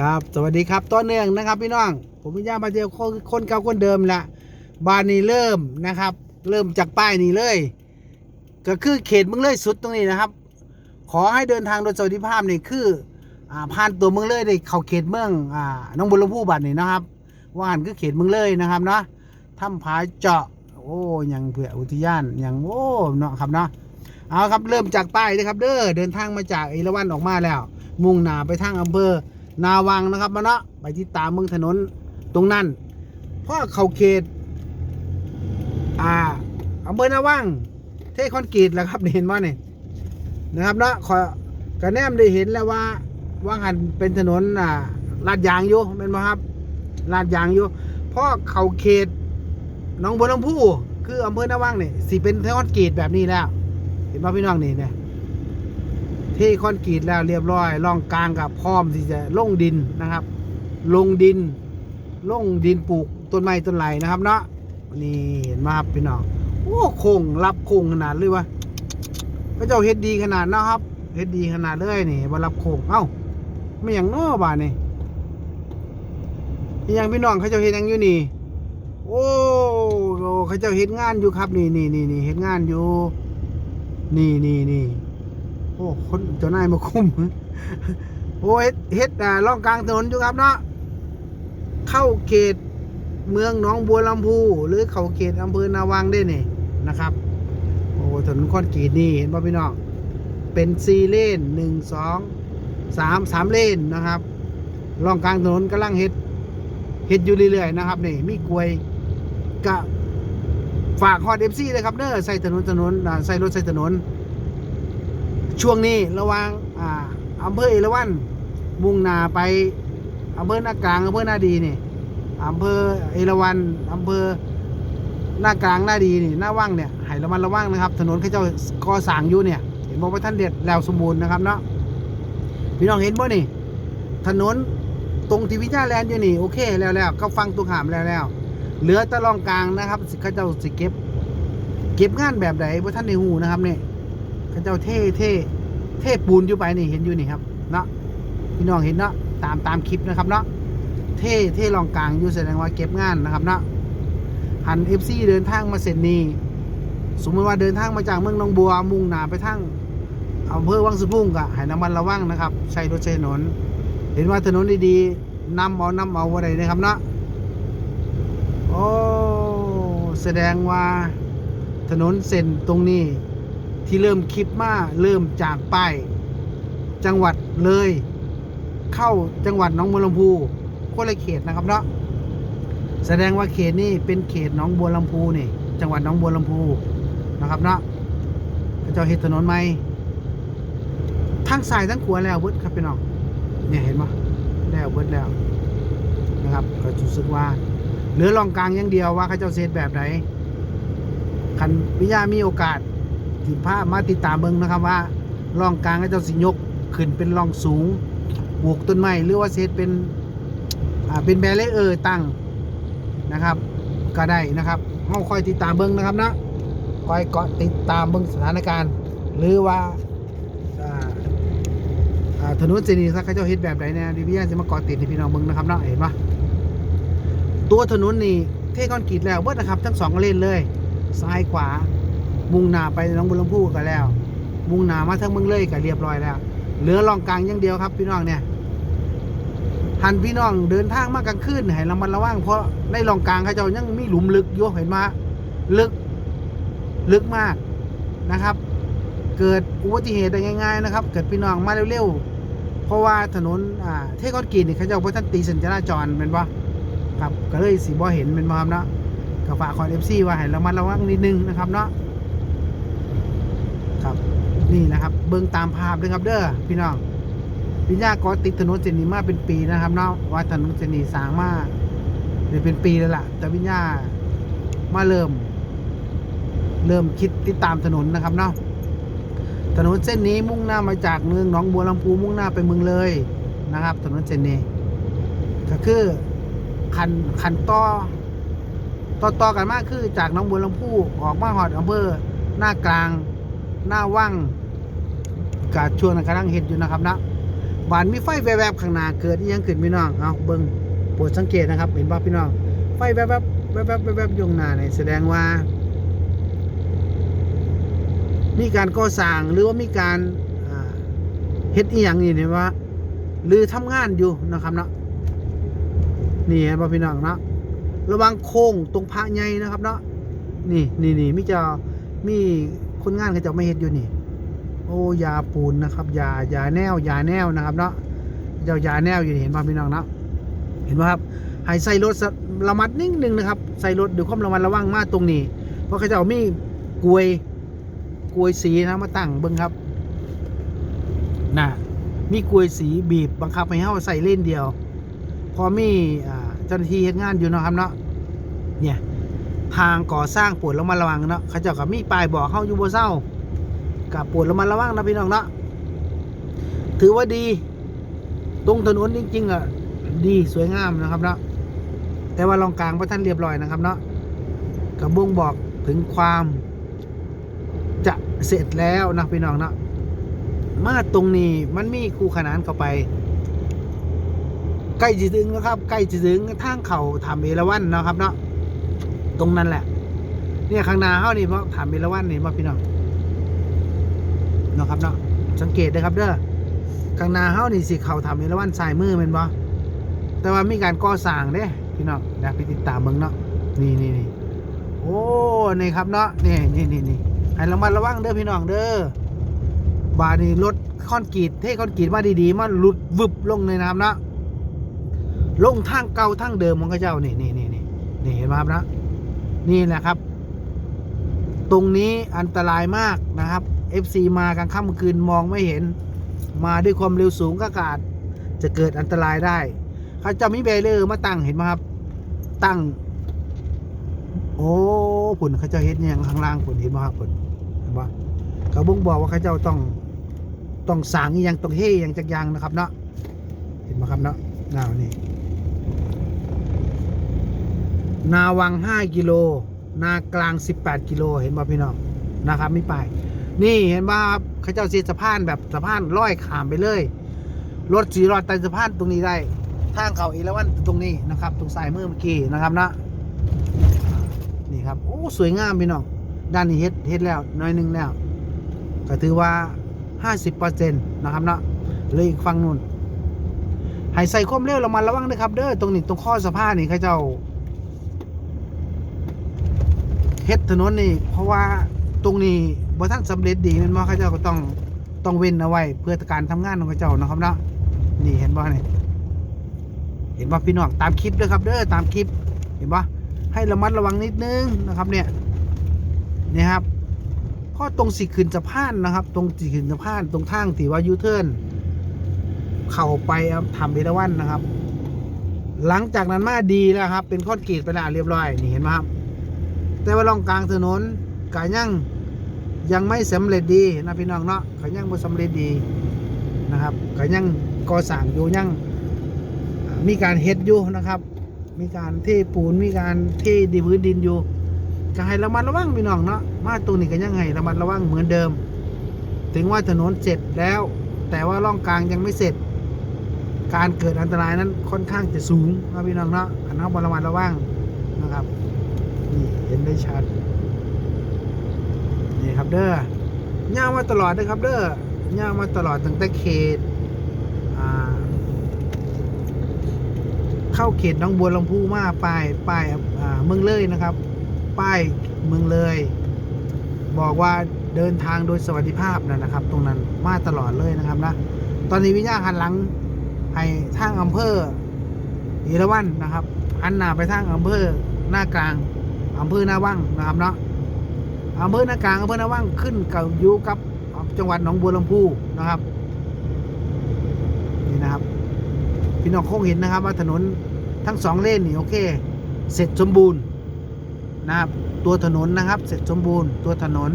ครับ สวัสดีครับต้นเนืองนะครับพี่น้อง ผมพิญญามาเจอคนคนเก่าคนเดิมละบ้านนี้เริ่มนะครับ เริ่มจากป้ายนี้เลย ก็คือเขตเมืองเลยสุดตรงนี้นะครับ ขอให้เดินทางโดยสวัสดิภาพนี่คืออ่าผ่านตัวเมืองเลยได้เข้าเขตเมืองอ่าน้องบุรพูบัตรนี่นะครับว่าหันคือเขตเมืองเลยนะครับเนาะถ้ำผาเจาะโอ้ยังเผื่ออุทยานยังโอ้เนาะครับเนาะเอาครับเริ่มจากป้ายเลยครับ เด้อเดินทางมาจากเอราวัณออกมาแล้ว มุ่งหน้าไปทางอำเภอ นาวังนะครับมาเนาะไปที่ตามเมืองถนนตรงนั้นเพราะเขาเขต อ่าอำเภอนาวังเทคอนกรีตแหละครับนี่เห็นว่าเนี่ยนะครับเนาะขอกระแนมได้เห็นแล้วว่าว่างหันเป็นถนนอ่าลาดยางอยู่เป็นไหมครับลาดยางอยู่เพราะเขาเขตหน้องบัวลำพูคืออำเภอนาวังเนี่ยสิเป็นเทคอนกรีตแบบนี้แล้ว เห็นป่ะพี่น้องนี่เนี่ย ทคอนกรีตแล้วเรียบร้อยร่องกลางกับพร้อมที่จะลงดินนะครับ ลงดิน ลงดินปลูกต้นไม้ต้นไหลนะครับเนาะนี่เห็นไหมครับพี่น้องโอ้โค้งรับโค้งขนาดเลยวะพระเจ้าเฮ็ดดีขนาดนะครับเฮ็ดดีขนาดเลยนี่บรับโค้งเอ้าไม่อย่างน้อบานี่ยังพี่น้องเขาเจ้าเฮ็ดยังอยู่นี่ โอ้โหเขาเจ้าเฮ็ดงานอยู่ครับ นี่นี่นี่นี่เฮ็ดงานอยู่ นี่นี่นี่ อ้คนเจ้านายมาคุมโอ้เฮ็ดเฮ็ดอ่าล่องกลางถนนอยู่ครับเนาะเข้าเขตเมืองหนองบัวลำพู หรือเข้าเขตอำเภอนาวังได้นี่นะครับโอ้ถนนคอนกรีตนี่เห็นป่ะพี่น้องเป็นซีเลนหนึ่งสองสามสามเลนนะครับล่องกลางถนนกำลังเฮ็ดเฮ็ดอยู่เรื่อยๆนะครับนี่มีกลวยกะฝากฮอดเอฟซีเลยครับเด้อใส่ถนนถนนใส่รถใส่ถนน ช่วงนี้ระว่างอ่าอำเภอเอราวัณมุ่งหน้าไปอำเภอหน้ากลางอำเภอหน้าดีนี่อำเภอเอราวัณอำเภอหน้ากลางหน้าดีนี่หน้าว่างเนี่ยให้ระมัดระวังนะครับ ถนนเขาเจ้าก่อสร้างอยู่เนี่ยเห็นบอกว่าท่านเด็ดแล้วสมบูรณ์นะครับเนาะพี่น้องเห็นบ่นี่ ถนนตรงที่วิญญาแลนด์อยู่นี่โอเคแล้วแล้วเขาฟังตัวขามแล้วแล้วเหลือตะลองกลางนะครับเขาเจ้าสิเก็บ เก็บงานแบบไหนว่าท่านในหูนะครับเนี่ย ข้าเจ้าเท่เท่เท่ปูนอยู่ไปนี่เห็นอยู่นี่ครับเนาะพี่น้องเห็นเนาะตามตามคลิปนะครับเนาะเท่เท่รองกลางอยู่แสดงว่าเก็บงานนะครับเนาะหันเอฟซีเดินทางมาเสร็จนี้สมมติว่าเดินทางมาจากเมืองนองบัวมุ่งหน้าไปทางอำเภอวังสะพุ่งกะให้น้ำมันระวังนะครับใช้รถใช้ถนน เห็นว่าถนนดีๆนำเอานำเอาอะไรนะครับเนาะโอ้แสดงว่าถนนเส้นตรงนี้ ที่เริ่มคลิปมาเริ่มจากป้ายจังหวัดเลย เข้าจังหวัดหนองบัวลำพูคนละเขตนะครับเนาะแสดงว่าเขตนี้เป็นเขตหนองบัวลำพูนี่จังหวัดหนองบัวลำพูนะครับเนาะเจ้าเฮ็ดถนนใหม่ทั้งซ้ายทั้งขวาแล้วเบิดครับพี่น้องเนี่ยเห็นไหมแล้วเบิดแล้วนะครับก็รู้สึกว่าเหลือรองกลางอย่างเดียวว่าเขาเจ้าเซตแบบไหนคันวิญญามีโอกาส ที่พามาติดตามเบิ่งนะครับว่าร่องกลางก็จะสิยกขึ้นเป็นร่องสูงปลูกต้นไม้หรือว่าเซตเป็นเป็นแบเรเออร์ตั้งนะครับ ก็ได้นะครับเฮาคอยติดตามเบิ่งนะครับนะคอยเกาะติดตามเบิ่งสถานการณ์ หรือว่าถนนเส้นนี้ถ้าเขาเจ้าเฮ็ดแบบใดเนี่ยดิวิญญาจะมาเกาะติดให้พี่น้องเบิ่งนะครับนะเห็นปะตัวถนนนี่เทคอนกรีตแล้วเบิดนะครับ ทั้งสองเลนเลย ซ้ายขวา มุ่งหน้าไปหนองบุญลำพูกันแล้ว มุ่งหน้ามาทางเมืองเลยก็เรียบร้อยแล้ว เหลือรองกลางอย่างเดียวครับพี่น้องเนี่ยหันพี่น้องเดินทางมากลางคืนให้ระมัดระวังเพราะในรองกลางเขาเจ้ายังมีหลุมลึกอยู่เห็นมาลึกลึกมากนะครับ เกิดอุบัติเหตุได้ง่าย ๆ นะครับ เกิดพี่น้องมาเร็วๆเพราะว่าถนนอ่าเทคอนกรีตนี่เขาเจ้าพระท่านตีสัญจราจรเป็นปะครับก็เลยสีบ่เห็นเป็นบ่ครับเนาะก็ฝากคอนเอฟซีว่าให้ระมัดระวังนิดนึงนะครับเนาะ ครับ นี่นะครับ เบิ่งตามภาพเลยครับเด้อพี่น้องวิญญาก็ติดถนนเส้นนี้มาเป็นปีนะครับเนาะว่าถนนเส้นนี้สร้างมาเนี่ยเป็นปีแล้วล่ะ แต่วิญญามาเริ่ม เริ่มคิดติดตามถนนนะครับเนาะถนนเส้นนี้มุ่งหน้ามาจากเมืองหนองบัวลำพูมุ่งหน้าไปเมืองเลยนะครับ ถนนเส้นนี้ก็คือคันคันต่อต่อต่อกันมากคือจากหน้องบัวลำพูออกมาหอดอำเภอหน้ากลาง หน้าว่างกาช่วงนั้นกำลังเห็ดอยู่นะครับนะบานมีไฟแวบๆข้างหน้าเกิดอิหยังขึ้นพี่น้องเอาเบิ่งโปรดสังเกตนะครับ เห็นบ่พี่น้องไฟแวบๆแวบๆแวบๆอยู่ข้างหน้าเนี่ยแสดงว่า มีการก่อสร้างหรือว่ามีการเฮ็ดอีหยังนี่เนี่ยว่าหรือทำงานอยู่นะครับเนาะนี่เห็นบ่พี่น้องเนาะระวังโค้งตรงพระใหญ่นะครับเนาะนี่นี่นี่มิจะมี คนงานเขาจะไม่เฮ็ดอยู่นี่ โอ้ยาปูนนะครับยายาแนวยาแนวนะครับเนาะเจ้ายาแนวอยู่นี่เห็นป่ะพี่น้องเนาะเห็นป่ะครับให้ใส่รถสะระมัดนิ่งหนึ่งนะครับ ใส่รถด้วยความระมัดระวังมากตรงนี้ เพราะเขาจะเอามีกลวยกลวยสีนะมาตั้งเบิ้งครับน่ะมีกลวยสีบีบบังคับให้เฮาใส่เล่นเดียว พอมีอ่าเจ้าหน้าที่เฮ็ดงานอยู่นะครับเนาะเนี่ย ทางก่อสร้างปวดระมัดระวังเนาะเขาเจ้าก็มีป้ายบอกเฮาอยู่บ่เศร้ากับปวดระมัดระวังนะพี่น้องเนาะถือว่าดี ตรงถนนจริงๆอะดีสวยงามนะครับเนาะแต่ว่าลองกลางพระท่านเรียบร้อยนะครับเนาะกับบ่งบอกถึงความจะเสร็จแล้วนะพี่น้องเนาะมาตรงนี้มันมีคู่ขนานเข้าไป ใกล้จะถึงนะครับ ใกล้จะถึงทางเขาถามเอราวันนะครับเนาะ ตรงนั้นแหละ เนี่ยข้างหน้าเขานี่เพราะถามเอราวันนี่ว่าพี่น้องเนาะครับเนาะสังเกตนะครับ เด้อข้างหน้าเฮานี่สิเขาทำเอราวันสายมือแม่นบ่แต่ว่ามีการก่อสร้างเด้พี่น้องอยากไปติดตามเบิ่งเนาะนี่นี่นี่โอ้นี่ครับเนาะนี่นี่นี่นี่ให้ระมัดระวังเด้อพี่น้องเด้อบานี่รถคอนกรีตเทคอนกรีตมาดีๆมาหลุดวึบลงเลยนะครับเนาะลงทางเก่าทางเดิมของเขาเจ้านี่นี่นี่นี่นี่เห็นไหมครับนะ นี่แหละครับ ตรงนี้อันตรายมากนะครับ FC มากลางค่ำคืนมองไม่เห็น มาด้วยความเร็วสูงก็อาจจะเกิดอันตรายได้เขาจะมีเบรเลอร์มาตั้งเห็นไหมครับ ตั้ง โอ้ผลเขาเจะเห็นอย่างข้างล่างผลเห็นไหมครับผลเห็นปะเขาบ่งบอกว่าเขาเจ้าต้องต้องสางอย่างต้องเฮ่อย่างจักอยางนะครับเนาะเห็นไหมครับเนาะนาวนี่ นาวัง 5 กิโล นากลาง 18 กิโล เห็นป่พี่น้องนะครับไม่ไป นี่เห็นป่ะครับเขาเจ้าเสียสะพานแบบสะพานร้อยขามไปเลย รถสีรอดใต้สะพานตรงนี้ได้ ทางเขาอีละวันตรงนี้นะครับ ตรงสายมือเมื่อกี้นะครับนะนี่ครับ โอ้ สวยงามพี่น้อง ด้านนี้เฮ็ดเฮ็ดแล้วน้อยหนึงแล้ว ก็ถือว่า 50%นะครับนะเลยอีกฝั่งนู้นให้ใส่ความเร็วเระมัดระวังนะครับ เด้อ ตรงนี้ตรงข้อสะพานนี่เขาเจ้า เฮ็ดถนนนี่ เพราะว่าตรงนี้บ่ทันสำเร็จดีแมันบ่เขาเจ้าก็ต้องต้องเว้นเอาไว้ เพื่อการทำงานของเขาเจ้านะครับเนาะนี่เห็นบ่นี่เห็นบ่พี่น้องตามคลิปด้อครับเด้อตามคลิป เห็นบ่ให้ระมัดระวังนิดนึงนะครับเนี่ยนี่ครับเพราะตรงสิขึ้นสะพานนะครับ ตรงสิขึ้นสะพานตรงทางที่ว่ายูเทิร์นเข้าไปทำเบรวันนะครับ หลังจากนั้นมาดีแล้วครับ เป็นคอนกรีตไปแล้วเรียบร้อยนี่เห็นไหมครับ แต่ว่าล่องกลางถนนกายังยังไม่สำเร็จดีนะพี่น้องเนาะกายังไม่สำเร็จดีนะครับกายังก่อสร้างอยู่ยังมีการเฮ็ดอยู่นะครับ มีการเทปูนมีการเทดีพื้นดินอยู่ก็ให้ระมัดระวังพี่น้องเนาะมาตรงนี้ก็ยังให้ระมัดระวังเหมือนเดิม ถึงว่าถนนเสร็จแล้ว แต่ว่าล่องกลางยังไม่เสร็จ การเกิดอันตรายนั้นค่อนข้างจะสูงนะพี่น้องเนาะอันนั้นระมัดระวังนะครับ เห็นได้ชัด นี่ครับเด้อย่างมาตลอดนะครับ เด้อย่างมาตลอดตั้งแต่เขตเข้าเขตหน้องบัวลำพูมาป้ายป้ายเมืองเลยนะครับ ป้ายเมืองเลย บอกว่าเดินทางโดยสวัสดิภาพนะนะครับ ตรงนั้นมาตลอดเลยนะครับนะตอนนี้วิญญาณหันหลังให้ทางอำเภอเอราวันนะครับหันหน้าไปทางอำเภอหน้ากลาง อำเภอนาวังนะครับเนาะอำเภอหน้ากลางอำเภอนาวังขึ้นกับอยู่กับจังหวัดหนองบัวลำพูนะครับนี่นะครับพี่น้องคงเห็นนะครับว่าถนนทั้งสองเลนนี่โอเค เสร็จสมบูรณ์นะครับตัวถนนนะครับเสร็จสมบูรณ์ ตัวถนน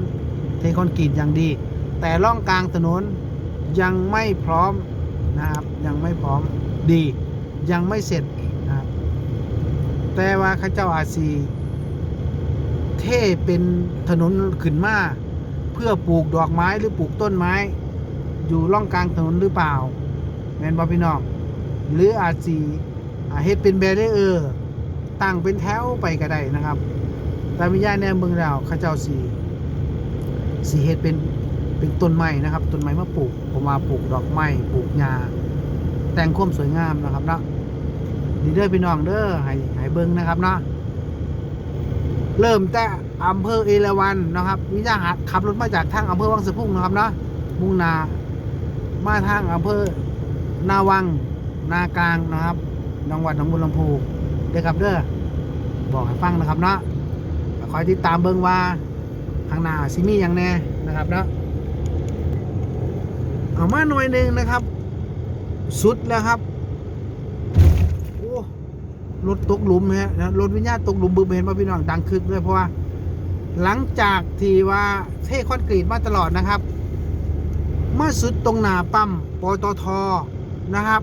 เทคอนกรีตอย่างดี แต่ร่องกลางถนนยังไม่พร้อมนะครับยังไม่พร้อมดี ยังไม่เสร็จนะครับแต่ว่าข้าเจ้าอาซี เท่เป็นถนนขึ้นมาเพื่อปลูกดอกไม้หรือปลูกต้นไม้ อยู่ร่องกลางถนนหรือเปล่าแมนบ่พี่น้องหรืออาจสิอ่าเฮ็ดเป็นแบรเออร์ตั้งเป็นแถวไปก็ได้นะครับแต่วิญญาณแนมเบิ่งแล้วเขาเจ้าสิสิเฮ็ดเป็นเป็นต้นไม้นะครับต้นไม้มาปลูกผมมาปลูกดอกไม้ปลูกหญ้าแต่งความสวยงามนะครับเนาะนี่เด้อพี่น้องเด้อให้ให้เบิ่งนะครับเนาะ เริ่มแต่อำเภอเอราวัณนะครับวิญญาณขับรถมาจากทางอำเภอวังสะพุ่งนะครับเนาะมุ่งหนามาทางอำเภอนาวัง นากลางนะครับจังหวัดหนองบัวลำพูเด้อครับเด้อบอกให้ฟังนะครับเนาะคอยติดตามเบิ่งว่าข้างนาซิมีอย่างแน่นะครับเนาะเอามาหน่อยหนึ่งนะครับ สุดแล้วครับ รถตกหลุมฮะรถวิญญาณตกหลุมบึ้มเห็นป่ะพี่น้องดังคึกเลยเพราะว่าหลังจากที่ว่าเทคอนกรีตมาตลอดนะครับ เมาสุดตรงหนาปั๊มปตทนะครับ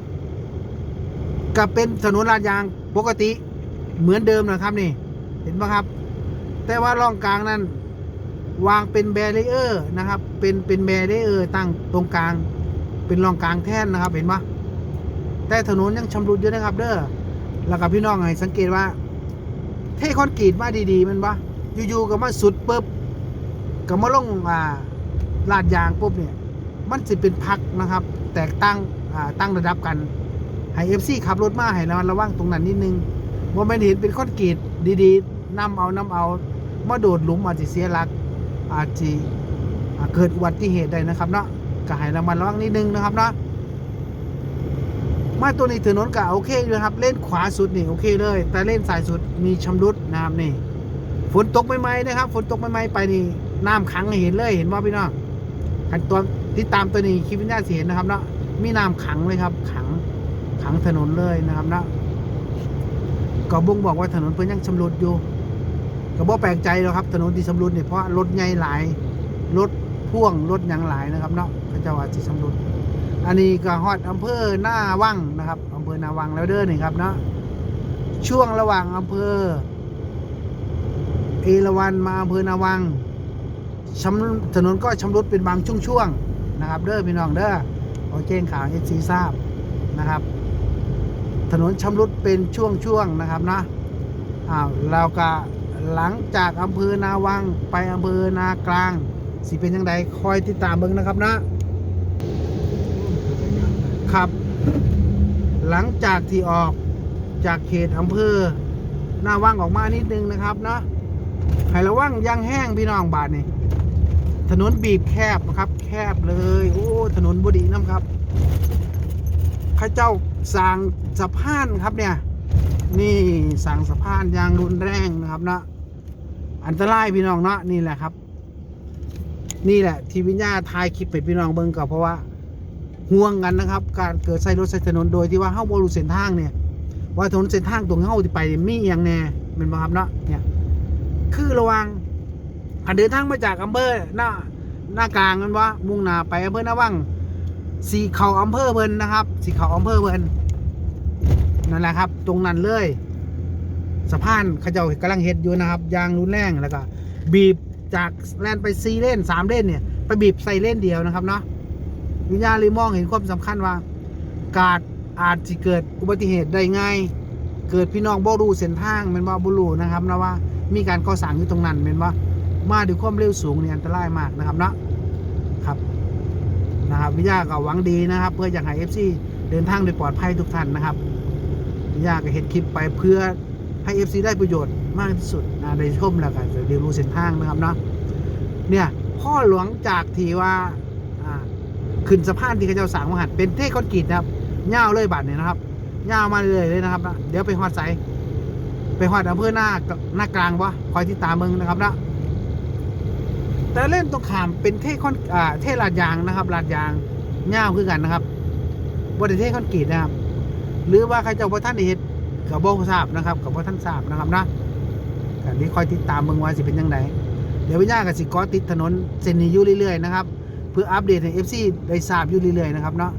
กับเป็นถนนลาดยางปกติเหมือนเดิมนะครับนี่ เห็นปะครับ แต่ว่าร่องกลางนั้น วางเป็นแบรีเออร์นะครับ เป็นเป็นแบรีเออร์ตั้งตรงกลาง เป็นร่องกลางแท่นนะครับเห็นปะแต่ถนนยังชำรุดอยู่นะครับ เด้อ แล้วกับพี่น้องให้สังเกตว่า เทคอนกรีตมาดีๆมันปะอยู่ๆก็มาสุดปุ๊บก็มาลงอ่าลาดยางปุ๊บเนี่ย มันจะเป็นพักนะครับ แตกตั้งอ่าตั้งระดับกันให้เอฟซีขับรถมาให้ระมัดระวังตรงนั้นนิดนึงว่าไม่นเห็นเป็นคอนกรีตดีๆนำเอานำเอามาโดดหลุมอาจจะเสียหลัก อาจจะอ่าเกิดอุบัติเหตุได้นะครับเนาะก็ให้ระมัดระวังนิดนึงนะครับเนาะ มาตัวนี้ถนนก็โอเคอยู่ครับ เล่นขวาสุดนี่โอเคเลย แต่เล่นสายสุดมีชำรุดนะครับนี่ ฝนตกใหม่ๆนะครับ ฝนตกใหม่ๆไปนี่น้ำขังเห็นเลยเห็นว่าพี่น้องกันตัวติดตามตัวนี้คลิปวิญญาณเห็นนะครับเนาะมีน้ำขังเลยครับขังขังถนนเลยนะครับเนาะก็บ่งบอกว่าถนนเพิ่นยังชำรุดอยู่ก็บ่แปลกใจหรอกครับ ถนนที่ชำรุดเนี่ยเพราะรถใหญ่หลายรถพ่วงรถยังหลายนะครับเนาะพระเจ้าอาจจะชำรุด อันนี้ก็ฮอดอำเภอหน้าวังนะครับอำเภอหน้าวังแล้วเด้อนี่ครับเนาะช่วงระหว่างอำเภอ เอราวันมาอำเภอนาวังถนนก็ชำรุดเป็นบางช่วงๆนะครับ เด้อพี่น้องเด้อขอแจ้งข่าวเอซีทราบนะครับ ถนนชำรุดเป็นช่วงๆนะครับนะอ้าวเราก็หลังจากอำเภอนาวังไปอำเภอนากลางสิเป็นยังไงคอยติดตามเบิ่งนะครับนะ ครับ หลังจากที่ออกจากเขตอำเภอ หน้าวังออกมานิดนึงนะครับเนาะให้ระวังยางแห้งพี่น้องบาทนี่ถนนบีบแคบนะครับ แคบเลย โอ้ถนนบดีน้ำครับข้าเจ้าสางสะพานครับเนี่ย นี่สั่งสะพานยางรุนแรงนะครับเนาะอันตรายพี่น้องเนาะนี่แหละครับ นี่แหละ ที่วิญญาทายคลิปไปพี่น้องเบิ่งก็เพราะว่า ห่วงกันนะครับ การเกิดใส่รถใส่ถนนโดยที่ว่าเฮ้าบรูเส้นทางเนี่ย ว่าถนนเส้นทางตรงเฮ้าที่ไปเนี่ยมีอย่างแน่เป็นบ่ครับเนาะเนี่ย คือระวังขันเดินทางมาจากอำเภอหน้าหน้ากลางนั่นวะมุ่งหน้าไปอำเภอหน้าวังสีเขาอำเภอเพิ่นนะครับ สีเขาอำเภอเพิ่นนั่นแหละครับ ตรงนั้นเลยสะพานเขาเจ้ากำลังเฮ็ดอยู่นะครับยางรุนแรงแล้วก็บีบจากแลนไปซีเล่นสามเล่นเนี่ย ไปบีบใส่เล่นเดียวนะครับเนาะ วิญญาณเลยมองเห็นความสำคัญว่า การอาจจะเกิดอุบัติเหตุได้ง่าย เกิดพี่น้องบ่รู้เส้นทางแมันบ่าบ่รู้นะครับนะว่ามีการก่อสร้างอยู่ตรงนั้นเป็นว่ามาด้วยความเร็วสูงเนี่ยอันตรายมากนะครับเนาะครับนะครับวิทยาก็หวังดีนะครับ เพื่ออยากให้เอฟซีเดินทางโดยปลอดภัยทุกท่านนะครับวิทยาก็เห็นคลิปไปเพื่อให้เอฟซีได้ประโยชน์มากที่สุดนะได้ชมแล้วก็จะเรียนรู้เส้นทางนะครับเนาะเนี่ยพ่อหลวงจากที่ว่า ขึ้นสะพานที่เขาเจ้าสร้างมหัดเป็นเทคอนกรีตนะครับเงาวเลยบัดเนี่ยนะครับเงาวมาเลยเลยนะครับนะเดี๋ยวไปฮอดใสไปหอดอำเภอหน้าหน้ากลางวะคอยที่ตามมึงนะครับนะแต่เล่นตรงขามเป็นเทคอนอ่าเทลาดยางนะครับลาดยางเง่าวคือกันนะครับบริเทคอนกรีตนะครับ หรือว่าใครเจ้าพ่ท่านเห็ดกับโบ่ทราบนะครับกับพ่ท่านทราบนะครับนะกันนี้คอยติดตามเมืองว่าสิเป็นยังไงเดี๋ยววิญญาณกับสิกอติดถนนเส้นนี้อยู่เรื่อยๆนะครับ เพื่ออัปเดตให้เอฟซีได้ทราบอยู่เรื่อยๆนะครับเนาะ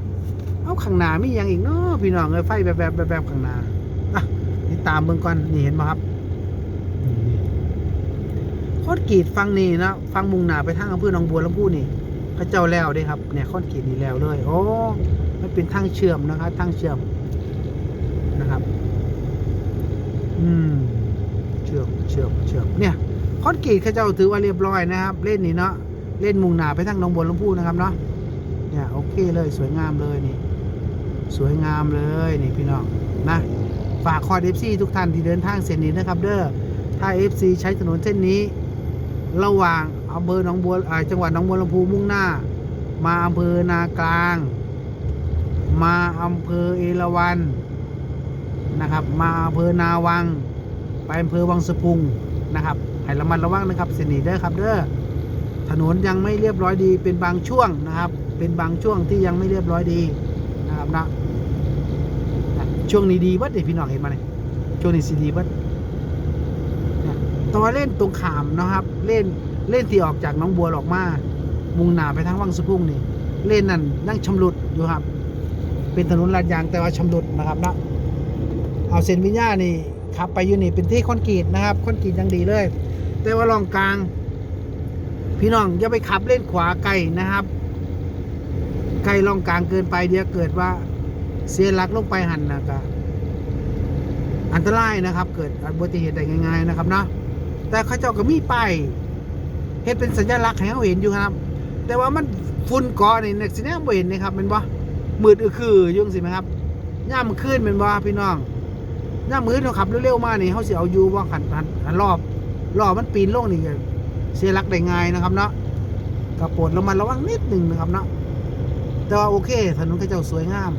เอาข้างหน้ามีอย่างอีกเนาะพี่น้องเอ้ยไฟแบบแบบแบบแบบข้างหน้าอะติดตามเบิ่งก่อนนี่เห็นไหมครับคอนกรีตฟังนี่นะฟังมุงหนาไปทางอำเภอหนองบัวลำพูนี่เขาเจ้าแล้วเด้ครับเนี่ยคอนกรีตนี่แล้วเลยโอ้มันเป็นทางเชื่อมนะครับทางเชื่อมนะครับ อืมเชื่อมเชื่อมเชื่อมเนี่ยคอนกรีตเขาเจ้าถือว่าเรียบร้อยนะครับ เล่นนี่เนาะ เล่นมุงหนาไปทางหนองบัวลำพูนะครับเนาะเนี่ยโอเคเลยสวยงามเลยนี่ สวยงามเลยนี่พี่น้องนะฝากคอยเอฟซีทุกท่านที่เดินทางเส้นนี้นะครับ เด้อถ้า FC ใช้ถนนเส้นนี้ ระหว่างอำเภอหนองบัวจังหวัดหนองบัวลำพูมุ่งหน้า มาอำเภอนากลาง มาอำเภอเอราวันนะครับ มาอำเภอนาวัง ไปอำเภอวังสะพุงนะครับให้ระมัดระวังนะครับเส้นนี้เด้อครับเด้อ ถนนยังไม่เรียบร้อยดี เป็นบางช่วงนะครับ เป็นบางช่วงที่ยังไม่เรียบร้อยดีนะครับนะช่วงนี้ดีบัดเดี๋ยวพี่น้องเห็นมาเลยช่วงนี้สีดีบัดตัวาเล่นตรงขามนะครับ เล่นเล่นที่ออกจากน้องบัวออกมา มุ่งหน้าไปทางวังสะพุงนี่ เล่นนั่นนั่งชำรุดอยู่ครับ เป็นถนนลาดยางแต่ว่าชำรุดนะครับนะเอาเส้นวิญญานี่ขับไปอยู่นี่เป็นที่คอนกรีตนะครับคอนกรีตยังดีเลย แต่ว่าลองกลาง พี่น้องอย่าไปขับเล่นขวาไกลนะครับไกลลองกลางเกินไปเดี๋ยวเกิดว่าเสียหลักลงไปหันนะก็อันตรายนะครับ เกิดอุบัติเหตุได้ง่าย ๆนะครับเนาะแต่เขาเจ้าก็มีป้ายเฮ็ดเป็นสัญลักษณ์ให้เขาเห็นอยู่ครับ แต่ว่ามันฝุ่นกาะนี่นักสิแนมบ่เห็นนะครับแมันบ่มืดอือคืออยุ่งสิไหมครับย่ามมันขึ้นแมันบ่พี่น้องย่ามมืดเราขับเร็วๆมานี่เขาเสิเอาอยู่บ่าขันหันหันรอบรอบมันปีนลงนี่ เสียหลักได้ง่ายนะครับเนาะก็โปรดระมัดระวังนิดหนึงนะครับเนาะแต่ว่าโอเค ถนนเขาเจ้าสวยงาม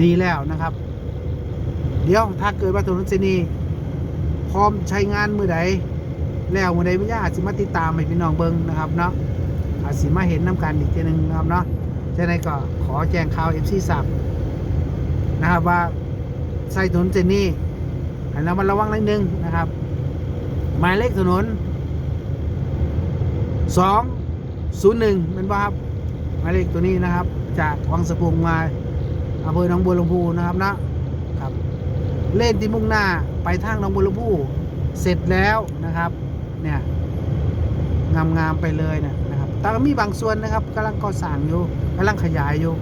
ดีแล้วนะครับ เดี๋ยวถ้าเกิดว่าถนนเสนีพร้อมใช้งานมือใด แล้วมือใดไม่ยากอาจสิมาติดตามให้พี่น้องเบิ้งนะครับเนาะอาจสิมาเห็นน้ำกันอีกทีหนึงนะครับเนาะฉะนั้นก็ขอแจ้งข่าวเอฟซีสับนะครับว่าใส่ถนนเส้นนี้ให้เรามาระวังนิดนึงนะครับ หมายเลขถนน สองศูนย์หนึ่งเป็นว่าครับหมายเลขตัวนี้นะครับ จากวังสะพุงมาอำเภอหนองบัวลำพูนะครับนะครับ เล่นที่มุ่งหน้าไปทางหนองบัวลำพูเสร็จแล้วนะครับเนี่ยงามๆไปเลยเนยนะครับแต่มีบางส่วนนะครับกำลังก่อสร้างอยู่กำลังขยายอยู่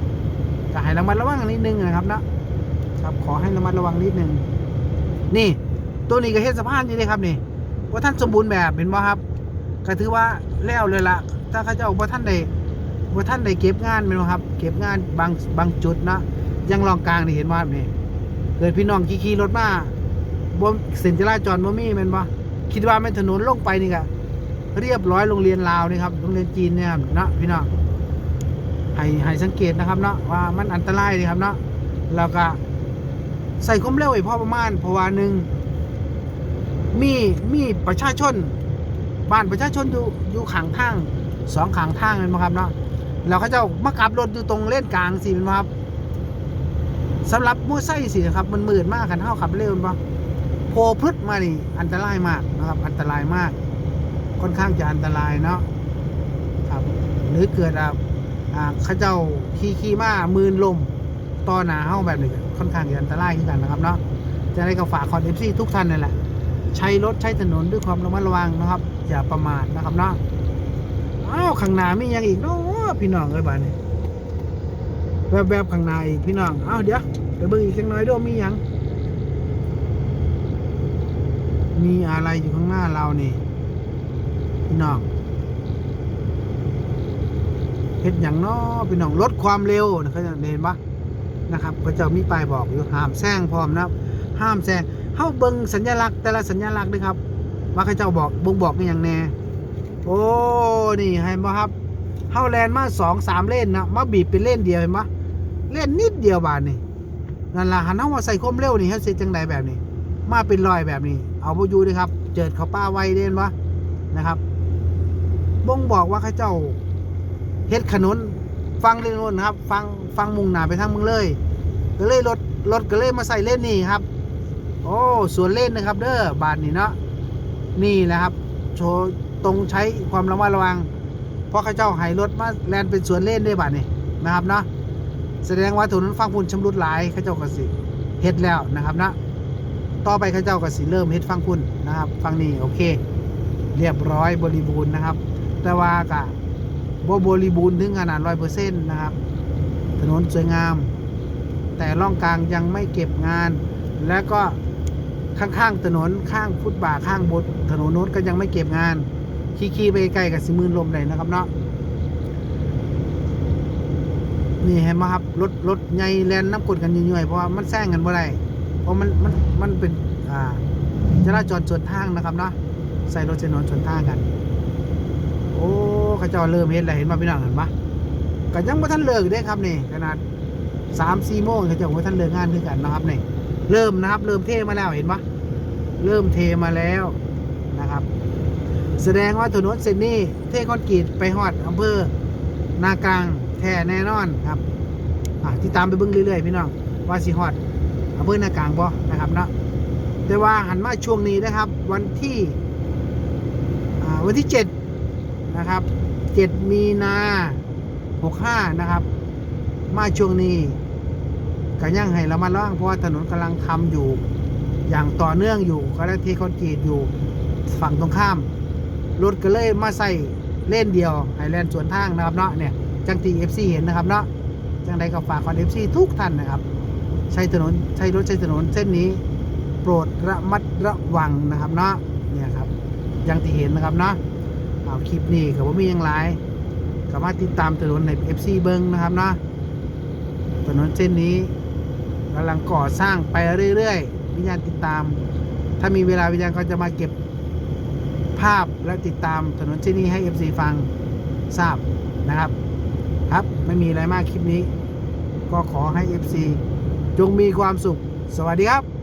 ก็ให้ระมัดระวังนิดนึงนะครับนะครับ ขอให้ระมัดระวังนิดนึงนี่ตัวนี้ก็เฮ็ดสะพานอยู่เลยครับนี่ว่าท่านสมบูรณ์แบบเห็นบ่ครับ ก็ถือว่าแล้วเลยล่ะถ้าเขาเจะเอาว่าท่านได้ว่าท่านได้เก็บงานเป็นบ่ครับ เก็บงานบางบางจุดนะยังรองกลางนี่เห็นว่านี่เกิดพี่น้องขี่ๆรถมาบ่เส้นจราจรบ่มีแม่นบ่คิดว่าแม่นถนนลงไปนี่ก็เรียบร้อยโรงเรียนลาวนี่ครับโรงเรียนจีนเนี่ยครับนะพี่น้องให้ให้สังเกตนะครับเนาะว่ามันอันตรายนี่ครับเนาะแล้วก็ใส่ความเร็วไอ้พ่อประมาณเพราะว่าหนึ่งมีมีประชาชน บ้านประชาชนอยู่อยู่ขางทางสองขางทางเป็นไหมครับเนาะแล้วเขาเจ้ามาขับรถอยู่ตรงเลนกลางสิเป็นไหมครับสำหรับมอไซค์สิครับ มันมืดมากคันเท่าขับเร็วเป็นปะโพพลึดมานี่ อันตรายมากนะครับ อันตรายมาก ค่อนข้างจะอันตรายเนาะครับ หรือเกิดอ่าอ่าเขาเจ้าขี่ขี่มามืนลมต่อหนาเฮาแบบนี้ค่อนข้างจะอันตรายขึ้นกันนะครับเนาะจะได้ก็ฝากคอนเอฟซีทุกท่านนั่นแหละ ใช้รถใช้ถนนด้วยความระมัดระวังนะครับ อย่าประมาทนะครับเนาะอ้าวข้างหน้ามียังอีกเนาะพี่น้องเอ้ยบ้านนี้แวบๆข้างหน้าอีกพี่น้องอ้าวเดี๋ยวไปเบิ่งอีกจังหน่อยด้วยมียังมีอะไรอยู่ข้างหน้าเรานี่พี่น้องเฮ็ดหยังเนาะพี่น้องลดความเร็วนะเขาจะเห็นปะนะครับเขาจะมีป้ายบอกอยู่ห้ามแซงพร้อมนะครับห้ามแซง เฮาเบิ่งสัญลักษณ์แต่ละสัญลักษณ์ด้วยครับว่าเขาเจ้าบอกบ่งบอกนี่อย่างแน่โอ้นี่เห็นบ่ครับเฮาแลนมาสองสามเล่นนะมาบีบเป็นเล่นเดียวเห็นบ่เล่นนิดเดียวบาดนี่นั่นล่ะหันเฮามาใส่ความเร็วนี่เฮาสิจังใดแบบนี้ มาเป็นรอยแบบนี้ เอาบ่อยู่เด้ครับ เจิดเขาป้าไว้เด่นบ่นะครับบ่งบอกว่าเขาเจ้าเฮ็ดถนนฟังเรื่องโน้นนะครับ ฟังฟังมุ่งหน้าไปทางมืองเลย ก็เลยรถรถก็เลยมาใส่เล่นนี่ครับ โอ้สวนเล่นนะครับ เด้อบาทนี่เนาะนี่แหละครับ โชว์ตรงใช้ความระมัดระวัง เพราะข้าเจ้าให้รถมาแลนเป็นสวนเล่นได้บาทนี่นะครับเนาะแสดงว่าถนนฟังพุ่นชำรุดหลายข้าเจ้าก็สิเฮ็ดแล้วนะครับนะต่อไปข้าเจ้าก็สิเริ่มเฮ็ดฟังพุ่นนะครับฟังนี่โอเค เรียบร้อยบริบูรณ์นะครับ แต่ว่ากะบ่บริบูรณ์ถึงขนาดร้อยเปอร์เซ็นต์นะครับ ถนนสวยงาม แต่ร่องกลางยังไม่เก็บงาน แล้วก็ ข้างๆถนนข้างฟุตบาทข้างบนถนนโน้นก็ยังไม่เก็บงาน ขี่ๆไปไกลกับสิมืนลมเลยนะครับเนาะนี่เห็นไหมครับรถรถใหญ่แลนน้ำกดกันย่อยๆเพราะว่ามันแซงกันบ่ได้เพราะมันมันมันเป็นอ่าจราจรสวนทางนะครับเนาะใส่รถใช้ถนนสวนทางกัน โอ้ขาเจ้าเริ่มเห็นแล้วเห็นมาพี่น้องเห็นปะก็ยังไม่ทันเลิกเด้ครับนี่ขนาดสามสี่โมงขาเจ้าไม่ทันเลิกงานคือกันนะครับนี่ เริ่มนะครับ เริ่มเทมาแล้วเห็นปะเริ่มเทมาแล้วนะครับ แสดงว่าถนนเส้นนี้เทคอนกรีตไปฮอดอำเภอนากลางแท้แน่นอนครับอะที่ตามไปเบิ่งเรื่อยๆพี่น้องว่าสิฮอดอำเภอนากลางบ่นะครับเนาะแต่ว่าหันมาช่วงนี้นะครับ วันที่วันที่ 7 นะครับ 7 มีนา 65 นะครับ มาช่วงนี้ ก็ยังให้ระมัดระวังเพราะว่าถนนกำลังทำอยู่ อย่างต่อเนื่องอยู่ก็ได้เทคอนกรีตอยู่ฝั่งตรงข้ามรถก็เลยมาใส่เล่นเดียวไฮแลนด์สวนทางนะครับเนาะเนี่ยจังตีเอฟซีเห็นนะครับเนาะจังใดก็ฝากคอนเอฟซีทุกท่านนะครับ ใช้ถนนใช้รถใช้ถนนเส้นนี้ โปรดระมัดระวังนะครับเนาะเนี่ยครับยังที่เห็นนะครับเนาะเอาคลิปนี้กับว่ามีหยังหลายก็มาติดตามถนนใน FC เบิงนะครับเนาะถนนเส้นนี้ กำลังก่อสร้างไปเรื่อยๆ วิญญาณติดตาม ถ้ามีเวลาวิญญาณก็จะมาเก็บภาพและติดตามถนนที่นี่ให้ FC ฟังทราบนะครับ ครับไม่มีอะไรมากคลิปนี้ ก็ขอให้ FC จงมีความสุข สวัสดีครับ